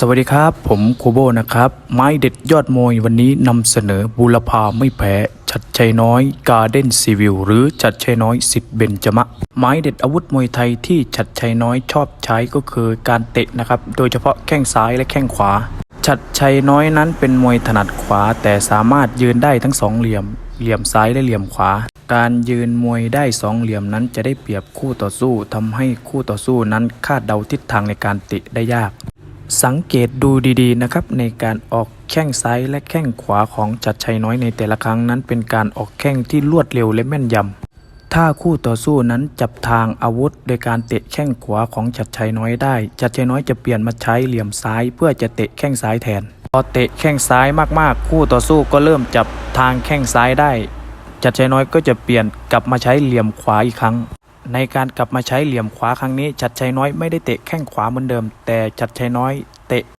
สวัสดีครับ ผมโคโบนะครับ ไม้เด็ดยอดมวยวันนี้นำเสนอบูรพาไม่แพ้ ชัดชัยน้อยการ์เด้นซีวิวหรือชัดชัยน้อยสิทธิ์เบญจมะ ไม้เด็ดอาวุธมวยไทยที่ชัดชัยน้อยชอบใช้ก็คือการเตะนะครับ โดยเฉพาะแข้งซ้ายและแข้งขวา ชัดชัยน้อยนั้นเป็นมวยถนัดขวา แต่สามารถยืนได้ทั้งสองเหลี่ยม เหลี่ยมซ้ายและเหลี่ยมขวา การยืนมวยได้สองเหลี่ยมนั้นจะได้เปรียบคู่ต่อสู้ทำให้คู่ต่อสู้นั้นคาดเดาทิศทางในการเตะได้ยาก สังเกตดูดีๆนะครับในการออกแข้งซ้ายและแข้งขวาของจัดชัยน้อยในแต่ละครั้งนั้นเป็นการออกแข้งที่รวดเร็วและแม่นยำ ถ้าคู่ต่อสู้นั้นจับทางอาวุธ โดยการเตะแข้งขวาของจัดชัยน้อยได้ จัดชัยน้อยจะเปลี่ยนมาใช้เหลี่ยมซ้ายเพื่อจะเตะแข้งซ้ายแทน พอเตะแข้งซ้ายมากๆ คู่ต่อสู้ก็เริ่มจับทางแข้งซ้ายได้ จัดชัยน้อยก็จะเปลี่ยนกลับมาใช้เหลี่ยมขวาอีกครั้ง ในการกลับมาใช้เหลี่ยมขวาครั้งนี้จัดชัยน้อยไม่ได้เตะแข้งขวาเหมือนเดิม แต่จัดชัยน้อยเตะ